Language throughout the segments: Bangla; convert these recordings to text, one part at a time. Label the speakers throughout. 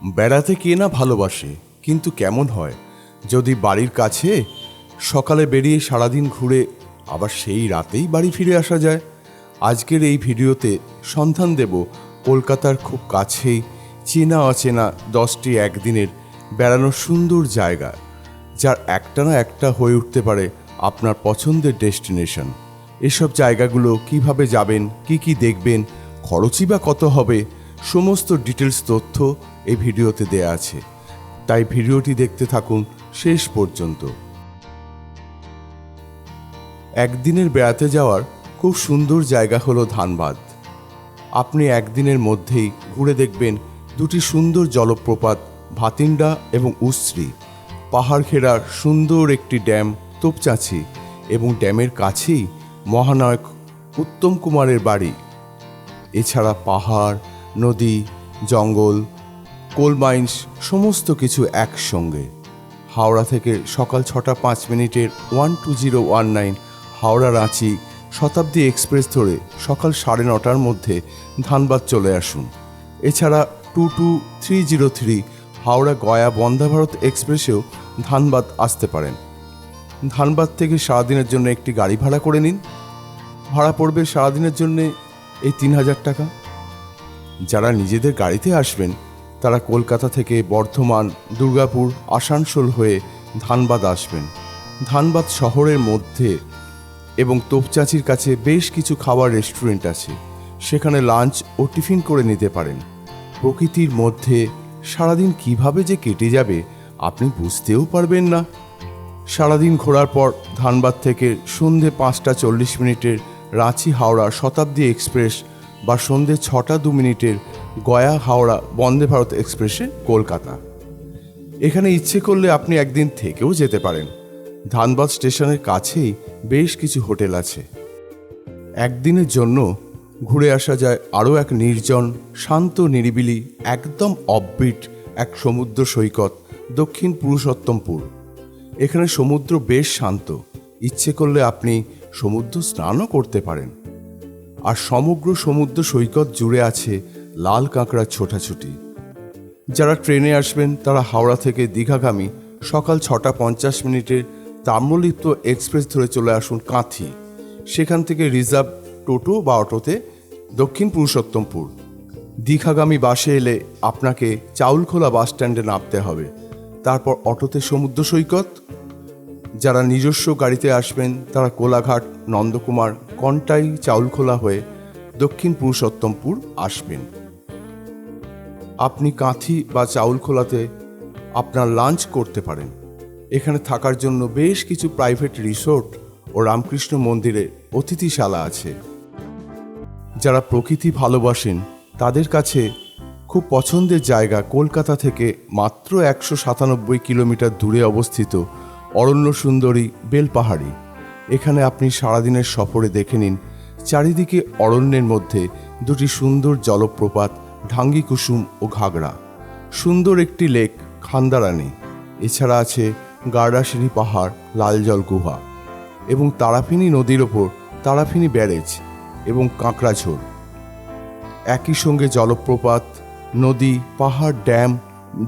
Speaker 1: বেড়াতে কে না ভালোবাসে, কিন্তু কেমন হয়? যদি বাড়ির কাছে সকালে বেরিয়ে সারাদিন ঘুরে আবার সেই রাতেই বাড়ি ফিরে আসা যায়। আজকের এই ভিডিওতে সন্ধান দেব কলকাতার খুব কাছেই চেনা অচেনা দশটি একদিনের বেড়ানোর সুন্দর জায়গা, যার একটা না একটা হয়ে উঠতে পারে আপনার পছন্দের ডেস্টিনেশন। এসব জায়গাগুলো কীভাবে যাবেন, কি কি দেখবেন, খরচই বা কত হবে সমস্ত ডিটেলস তথ্য এই ভিডিওতে দেয়া আছে। তাই ভিডিওটি দেখতে থাকুন শেষ পর্যন্ত। একদিনের বেড়াতে যাওয়ার খুব সুন্দর জায়গা হলো ধানবাদ। আপনি একদিনের মধ্যেই ঘুরে দেখবেন দুটি সুন্দর জলপ্রপাত, ভাতিন্ডা এবং উশ্রী। পাহাড় ঘেরার সুন্দর একটি ড্যাম তোপচাঁচি এবং ড্যামের কাছেই মহানায়ক উত্তম কুমারের বাড়ি। এছাড়া পাহাড় নদী, জঙ্গল, কোল মাইন্স, সমস্ত কিছু একসঙ্গে। হাওড়া থেকে সকাল ছটা পাঁচ মিনিটের one two zero one nine Howrah Ranchi Shatabdi express ধরে সকাল সাড়ে নটার মধ্যে ধানবাদ চলে আসুন। এছাড়া two two three zero three Howrah Gaya Vande Bharat এক্সপ্রেসেও Dhanbad আসতে পারেন। ধানবাদ থেকে সারাদিনের জন্য একটি গাড়ি ভাড়া করে নিন। ভাড়া পড়বে সারাদিনের জন্যে এই তিন হাজার টাকা। যারা নিজেদের গাড়িতে আসবেন, তারা কলকাতা থেকে বর্ধমান, দুর্গাপুর, আসানসোল হয়ে ধানবাদ আসবেন। ধানবাদ শহরের মধ্যে এবং তোপচাচির কাছে বেশ কিছু খাবার রেস্টুরেন্ট আছে। সেখানে লাঞ্চ ও টিফিন করে নিতে পারেন। প্রকৃতির মধ্যে সারাদিন কীভাবে যে কেটে যাবে, আপনি বুঝতেও পারবেন না। সারাদিন ঘোরার পর ধানবাদ থেকে সন্ধে পাঁচটা চল্লিশ মিনিটের রাঁচি হাওড়া শতাব্দী এক্সপ্রেস বা সন্ধে ছটা দু মিনিটের গয়া হাওড়া বন্দে ভারত এক্সপ্রেসে কলকাতা। এখানে ইচ্ছে করলে আপনি একদিন থেকেও যেতে পারেন। ধানবাদ স্টেশনের কাছেই বেশ কিছু হোটেল আছে। একদিনের জন্য ঘুরে আসা যায় আরও এক নির্জন, শান্ত, নিরিবিলি, একদম অববিট এক সমুদ্র সৈকত দক্ষিণ পুরুষোত্তমপুর। এখানে সমুদ্র বেশ শান্ত। ইচ্ছে করলে আপনি সমুদ্র স্নানও করতে পারেন। আর সমগ্র সমুদ্র সৈকত জুড়ে আছে লাল কাঁকড়ার ছোটাছুটি। যারা ট্রেনে আসবেন, তারা হাওড়া থেকে দীঘাগামী সকাল ছটা পঞ্চাশ মিনিটের তাম্রলিপ্ত এক্সপ্রেস ধরে চলে আসুন কাঁথি। সেখান থেকে রিজার্ভ টোটো বা অটোতে দক্ষিণ পুরুষোত্তমপুর। দীঘাগামী বাসে এলে আপনাকে চাউলখোলা বাস স্ট্যান্ডে নামতে হবে। তারপর অটোতে সমুদ্র সৈকত যারা নিজস্ব গাড়িতে আসবেন, তারা কোলাঘাট, নন্দকুমার, কন্টাই, চাউলখোলা হয়ে দক্ষিণ পুরুষোত্তমপুর আসবেন। আপনি কাঁথি বা চাউলখোলাতে আপনার লাঞ্চ করতে পারেন। এখানে থাকার জন্য বেশ কিছু প্রাইভেট রিসোর্ট ও রামকৃষ্ণ মন্দিরে অতিথিশালা আছে। যারা প্রকৃতি ভালোবাসেন, তাদের কাছে খুব পছন্দের জায়গা কলকাতা থেকে মাত্র একশো সাতানব্বই কিলোমিটার দূরে অবস্থিত অরণ্য সুন্দরী বেলপাহাড়ি। এখানে আপনি সারাদিনের সফরে দেখে নিন চারিদিকে অরণ্যের মধ্যে দুটি সুন্দর জলপ্রপাত, ঢাঙ্গি কুসুম ও ঘাগড়া সুন্দর একটি লেক, খান্দারানি। এছাড়া আছে গার্ডাসিরি পাহাড়, লালজল গুহা এবং তারাফিনী নদীর ওপর তারাফিনী ব্যারেজ এবং কাঁকড়াঝোড় একই সঙ্গে জলপ্রপাত, নদী, পাহাড়, ড্যাম,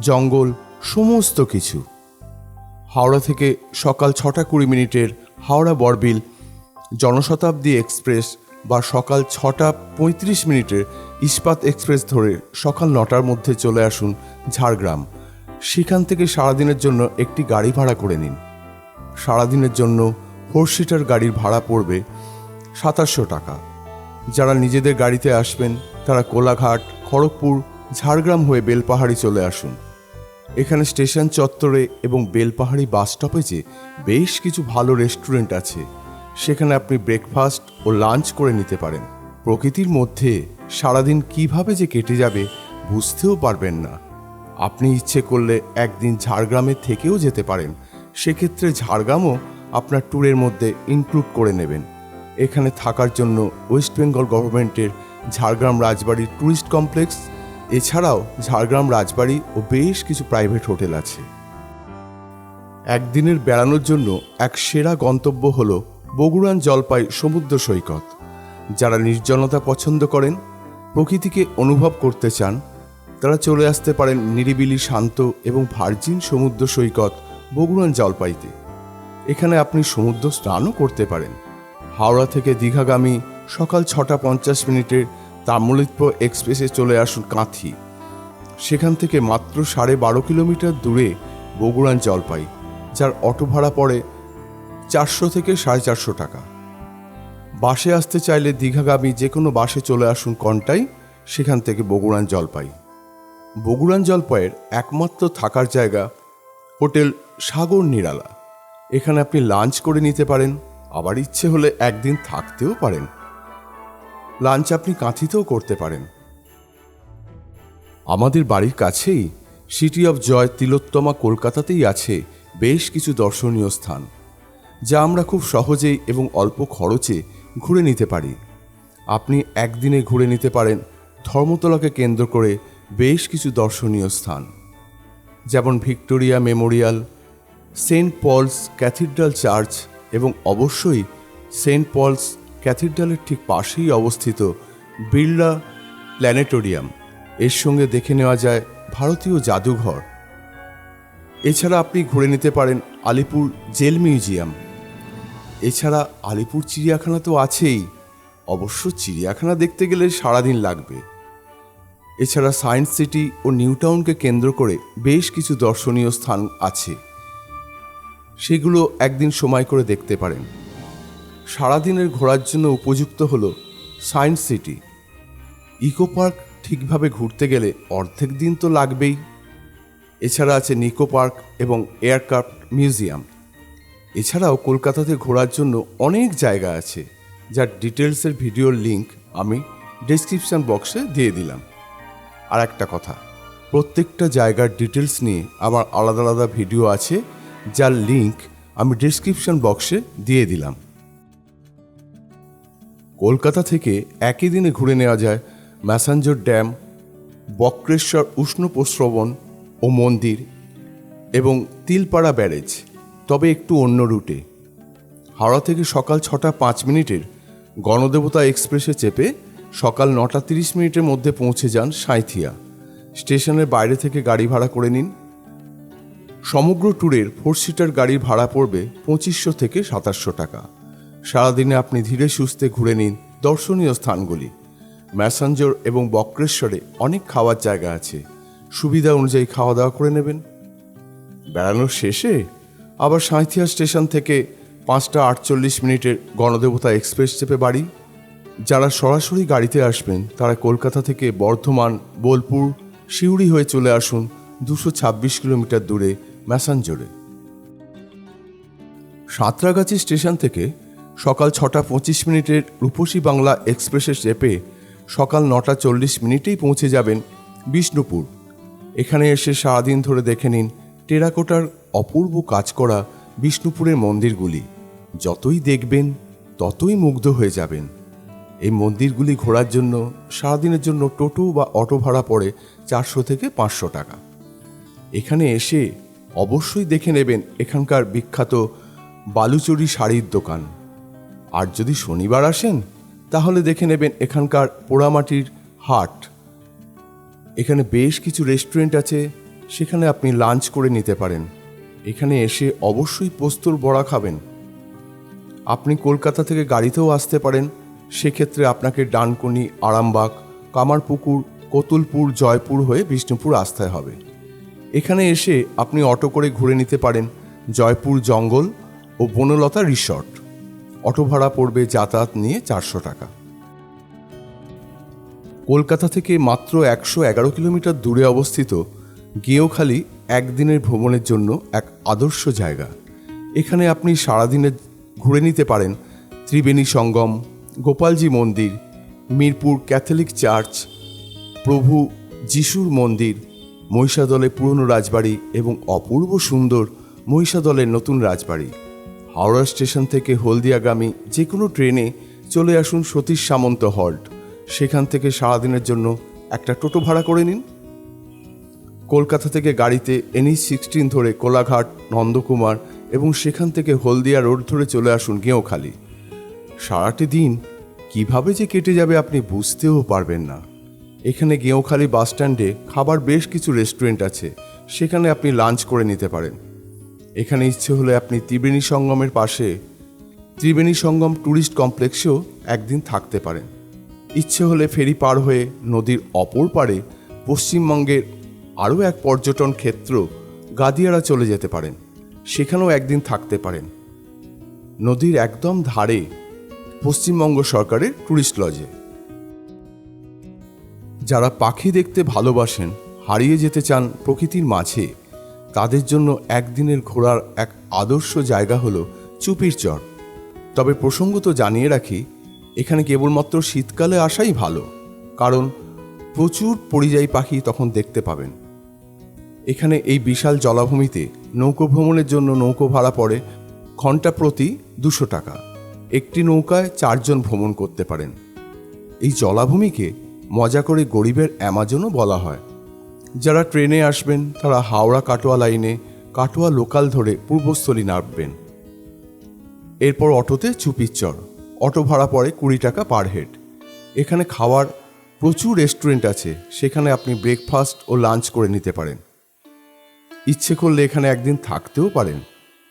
Speaker 1: জঙ্গল, সমস্ত কিছু। হাওড়া থেকে সকাল ছটা কুড়ি মিনিটের হাওড়া বরবিল, জনশতাব্দী এক্সপ্রেস বা সকাল ছটা পঁয়ত্রিশ মিনিটের ইস্পাত এক্সপ্রেস ধরে সকাল নটার মধ্যে চলে আসুন ঝাড়গ্রাম। সেখান থেকে সারাদিনের জন্য একটি গাড়ি ভাড়া করে নিন। সারাদিনের জন্য ফোর সিটার গাড়ির ভাড়া পড়বে সাতাশশো টাকা। যারা নিজেদের গাড়িতে আসবেন, তারা কোলাঘাট, খড়গপুর, ঝাড়গ্রাম হয়ে বেলপাহাড়ি চলে আসুন। এখানে স্টেশন চত্বরে এবং বেলপাহাড়ি বাস স্টপেজে বেশ কিছু ভালো রেস্টুরেন্ট আছে, সেখানে আপনি ব্রেকফাস্ট ও লাঞ্চ করে নিতে পারেন। প্রকৃতির মধ্যে সারাদিন কীভাবে যে কেটে যাবে বুঝতেও পারবেন না। আপনি ইচ্ছে করলে একদিন ঝাড়গ্রামে থেকেও যেতে পারেন। সেক্ষেত্রে ঝাড়গ্রামও আপনার ট্যুরের মধ্যে ইনক্লুড করে নেবেন। এখানে থাকার জন্য ওয়েস্ট বেঙ্গল গভর্নমেন্টের ঝাড়গ্রাম রাজবাড়ির ট্যুরিস্ট কমপ্লেক্স এছাড়াও ঝাড়গ্রাম রাজবাড়ি ও বেশ কিছু প্রাইভেট হোটেল আছে। একদিনের বেড়ানোর জন্য এক সেরা গন্তব্য হল বগুড়ান জলপাই সমুদ্র সৈকত। যারা নির্জনতা পছন্দ করেন, প্রকৃতিকে অনুভব করতে চান, তারা চলে আসতে পারেন নিরিবিলি, শান্ত এবং ভার্জিন সমুদ্র সৈকত বগুড়ান জলপাইতে। এখানে আপনি সমুদ্র স্নানও করতে পারেন। হাওড়া থেকে দীঘাগামী সকাল ছটা পঞ্চাশ মিনিটের তাম্রলিপ্ত এক্সপ্রেসে চলে আসুন কাঁথি। সেখান থেকে মাত্র সাড়ে বারো কিলোমিটার দূরে বগুড়ান জলপাই, যার অটো ভাড়া পড়ে চারশো থেকে সাড়ে চারশো টাকা। বাসে আসতে চাইলে দীঘাগামী যে কোনো বাসে চলে আসুন কন্টাই, সেখান থেকে বগুড়ান জলপাই। বগুড়ান জলপাইয়ের একমাত্র থাকার জায়গা হোটেল সাগর নিরালা। এখানে আপনি লাঞ্চ করে নিতে পারেন, আবার ইচ্ছে হলে একদিন থাকতেও পারেন। লাঞ্চ আপনি কাঁথিতেও করতে পারেন। আমাদের বাড়ির কাছেই সিটি অফ জয় তিলোত্তমা কলকাতাতেই আছে বেশ কিছু দর্শনীয় স্থান, যা আমরা খুব সহজেই এবং অল্প খরচে ঘুরে নিতে পারি। আপনি একদিনে ঘুরে নিতে পারেন ধর্মতলাকে কেন্দ্র করে বেশ কিছু দর্শনীয় স্থান, যেমন Victoria Memorial, saint Paul's cathedral church এবং অবশ্যই সেন্ট পলস ক্যাথিড্রালের ঠিক পাশেই অবস্থিত বিড়লা প্ল্যানেটোরিয়াম। এর সঙ্গে দেখে নেওয়া যায় ভারতীয় জাদুঘর। এছাড়া আপনি ঘুরে নিতে পারেন আলিপুর জেল মিউজিয়াম। এছাড়া আলিপুর চিড়িয়াখানা তো আছেই। অবশ্য চিড়িয়াখানা দেখতে গেলে সারাদিন লাগবে। এছাড়া সায়েন্স সিটি ও নিউ টাউনকে কেন্দ্র করে বেশ কিছু দর্শনীয় স্থান আছে। সেগুলো একদিন সময় করে দেখতে পারেন। সারাদিনের ঘোরার জন্য উপযুক্ত হল সায়েন্স সিটি। ইকো পার্ক ঠিকভাবে ঘুরতে গেলে অর্ধেক দিন তো লাগবেই। এছাড়া আছে নিকো পার্ক এবং এয়ারক্রাফট মিউজিয়াম। এছাড়াও কলকাতাতে ঘোরার জন্য অনেক জায়গা আছে, যার ডিটেলসের ভিডিওর লিংক আমি ডেসক্রিপশন বক্সে দিয়ে দিলাম। আর একটা কথা, প্রত্যেকটা জায়গার ডিটেলস নিয়ে আমার আলাদা আলাদা ভিডিও আছে, যার লিংক আমি ডেসক্রিপশন বক্সে দিয়ে দিলাম। কলকাতা থেকে একই দিনে ঘুরে নেওয়া যায় ম্যাসাঞ্জর ড্যাম, বক্রেশ্বর উষ্ণ প্রশ্রবণ ও মন্দির এবং তিলপাড়া ব্যারেজ, তবে একটু অন্য রুটে। হাওড়া থেকে সকাল ছটা পাঁচ মিনিটের গণদেবতা এক্সপ্রেসে চেপে সকাল নটা তিরিশ মিনিটের মধ্যে পৌঁছে যান সাঁইথিয়া। স্টেশনের বাইরে থেকে গাড়ি ভাড়া করে নিন। সমগ্র ট্যুরের ফোর সিটার গাড়ির ভাড়া পড়বে পঁচিশশো থেকে সাতাশশো টাকা। সারাদিনে আপনি ধীরে সুস্থে ঘুরে নিন দর্শনীয় স্থানগুলি। ম্যাসাঞ্জর এবং বক্রেশ্বরে অনেক খাওয়ার জায়গা আছে। সুবিধা অনুযায়ী খাওয়া দাওয়া করে নেবেন। বেড়ানোর শেষে আবার সাঁইথিয়া স্টেশন থেকে পাঁচটা আটচল্লিশ মিনিটের গণদেবতা এক্সপ্রেস চেপে বাড়ি। যারা সরাসরি গাড়িতে আসবেন, তারা কলকাতা থেকে বর্ধমান, বোলপুর, সিউড়ি হয়ে চলে আসুন দুশো ছাব্বিশ কিলোমিটার দূরে ম্যাসাঞ্জোরে। সাঁতরাগাছি স্টেশন থেকে সকাল ছটা পঁচিশ মিনিটের রূপসী বাংলা এক্সপ্রেসে চেপে সকাল নটা চল্লিশ মিনিটেই পৌঁছে যাবেন বিষ্ণুপুর। এখানে এসে সারাদিন ধরে দেখে নিন টেরাকোটার অপূর্ব কাজ করা বিষ্ণুপুরের মন্দিরগুলি। যতই দেখবেন, ততই মুগ্ধ হয়ে যাবেন। এই মন্দিরগুলি ঘোরার জন্য সারাদিনের জন্য টোটো বা অটো ভাড়া পড়ে চারশো থেকে পাঁচশো টাকা। এখানে এসে অবশ্যই দেখে নেবেন এখানকার বিখ্যাত বালুচুরি শাড়ির দোকান। আর যদি শনিবার আসেন, তাহলে দেখে নেবেন এখানকার পোড়ামাটির হাট। এখানে বেশ কিছু রেস্টুরেন্ট আছে, সেখানে আপনি লাঞ্চ করে নিতে পারেন। এখানে এসে অবশ্যই পোস্তর বড়া খাবেন। আপনি কলকাতা থেকে গাড়িতেও আসতে পারেন, সেক্ষেত্রে আপনাকে ডানকুনি, আরামবাগ, কামারপুকুর, কতুলপুর, জয়পুর হয়ে বিষ্ণুপুর আসতে হবে। এখানে এসে আপনি অটো করে ঘুরে নিতে পারেন জয়পুর জঙ্গল ও বনলতা রিসর্ট। অটো ভাড়া পড়বে যাতায়াত নিয়ে চারশো টাকা। কলকাতা থেকে মাত্র একশো এগারো কিলোমিটার দূরে অবস্থিত গেঁয়োখালি একদিনের ভ্রমণের জন্য এক আদর্শ জায়গা। এখানে আপনি সারাদিনে ঘুরে নিতে পারেন ত্রিবেণী সঙ্গম, গোপালজি মন্দির, মিরপুর ক্যাথলিক চার্চ, প্রভু যিশুর মন্দির, মহিষাদলের পুরনো রাজবাড়ি এবং অপূর্ব সুন্দর মহিষাদলের নতুন রাজবাড়ি। হাওড়া স্টেশন থেকে হলদিয়াগামী যে কোনো ট্রেনে চলে আসুন সতীশ সামন্ত হল্ট। সেখান থেকে সারাদিনের জন্য একটা টোটো ভাড়া করে নিন। কলকাতা থেকে গাড়িতে এনএইচ সিক্সটিন ধরে কোলাঘাট, নন্দকুমার এবং সেখান থেকে হলদিয়া রোড ধরে চলে আসুন গেঁওখালি। সারাটি দিন কীভাবে যে কেটে যাবে আপনি বুঝতেও পারবেন না। এখানে গেঁওখালি বাস স্ট্যান্ডে খাবার বেশ কিছু রেস্টুরেন্ট আছে। সেখানে আপনি লাঞ্চ করে নিতে পারেন। এখানে ইচ্ছে হলে আপনি ত্রিবেণী সঙ্গমের পাশে ত্রিবেণী সঙ্গম ট্যুরিস্ট কমপ্লেক্সেও একদিন থাকতে পারেন। ইচ্ছে হলে ফেরি পার হয়ে নদীর অপর পারে পশ্চিমবঙ্গের আরও এক পর্যটন ক্ষেত্র গাদিয়ারা চলে যেতে পারেন। সেখানেও একদিন থাকতে পারেন। নদীর একদম ধারে পশ্চিমবঙ্গ সরকারের ট্যুরিস্ট লজে। যারা পাখি দেখতে ভালোবাসেন, হারিয়ে যেতে চান প্রকৃতির মাঝে তাদের জন্য একদিনের ঘোরার এক আদর্শ জায়গা হলো চুপির চর। তবে প্রসঙ্গত জানিয়ে রাখি, এখানে কেবলমাত্র শীতকালে আসাই ভালো, কারণ প্রচুর পরিযায়ী পাখি তখন দেখতে পাবেন। এখানে এই বিশাল জলাভূমিতে নৌকো ভ্রমণের জন্য নৌকো ভাড়া পড়ে ঘণ্টা প্রতি দুশো টাকা। একটি নৌকায় চারজন ভ্রমণ করতে পারেন। এই জলাভূমিকে মজা করে গরিবের অ্যামাজনও বলা হয়। যারা ট্রেনে আসবেন, তারা হাওড়া কাটোয়া লাইনে, কাটোয়া লোকাল ধরে পূর্বস্থলী নামবেন। এরপর অটোতে চুপিচ্চর অটো ভাড়া পড়ে কুড়ি টাকা পার হেড। এখানে খাওয়ার প্রচুর রেস্টুরেন্ট আছে, সেখানে আপনি ব্রেকফাস্ট ও লাঞ্চ করে নিতে পারেন। ইচ্ছে করলে এখানে একদিন থাকতেও পারেন।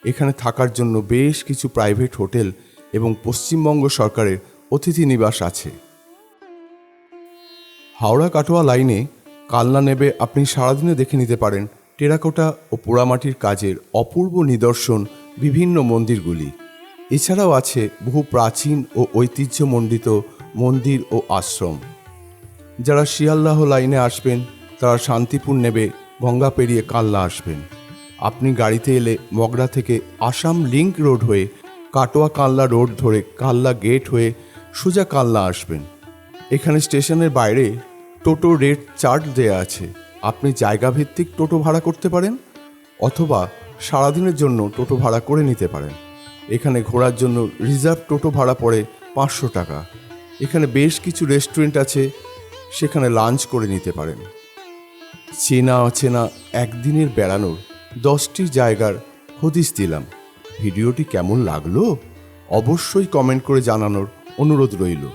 Speaker 1: এখানে থাকার জন্য বেশ কিছু প্রাইভেট হোটেল এবং পশ্চিমবঙ্গ সরকারের অতিথি নিবাস আছে। হাওড়া কাটোয়া লাইনে কালনা নেবে আপনি সারাদিনে দেখে নিতে পারেন টেরাকোটা ও পোড়ামাটির কাজের অপূর্ব নিদর্শন বিভিন্ন মন্দিরগুলি। এছাড়াও আছে বহু প্রাচীন ও ঐতিহ্যমণ্ডিত মন্দির ও আশ্রম। যারা শিয়ালদাহ লাইনে আসবেন, তারা শান্তিপুর নেবে, গঙ্গা পেরিয়ে কাল্লা আসবেন। আপনি গাড়িতে এলে মগরা থেকে আসাম লিংক রোড হয়ে কাটোয়া কাল্লা রোড ধরে কাল্লা গেট হয়ে সোজা কাল্লা আসবেন। এখানে স্টেশনের বাইরে টোটো রেট চার্ট দেয়া আছে। আপনি জায়গা ভিত্তিক টোটো ভাড়া করতে পারেন অথবা সারাদিনের জন্য টোটো ভাড়া করে নিতে পারেন। এখানে ঘোরার জন্য রিজার্ভ টোটো ভাড়া পড়ে পাঁচশো টাকা। এখানে বেশ কিছু রেস্টুরেন্ট আছে, সেখানে লাঞ্চ করে নিতে পারেন। চেনা অচেনা একদিনের বেড়ানোর দশটি জায়গার হদিস দিলাম। ভিডিওটি কেমন লাগল? অবশ্যই কমেন্ট করে জানানোর অনুরোধ রইল।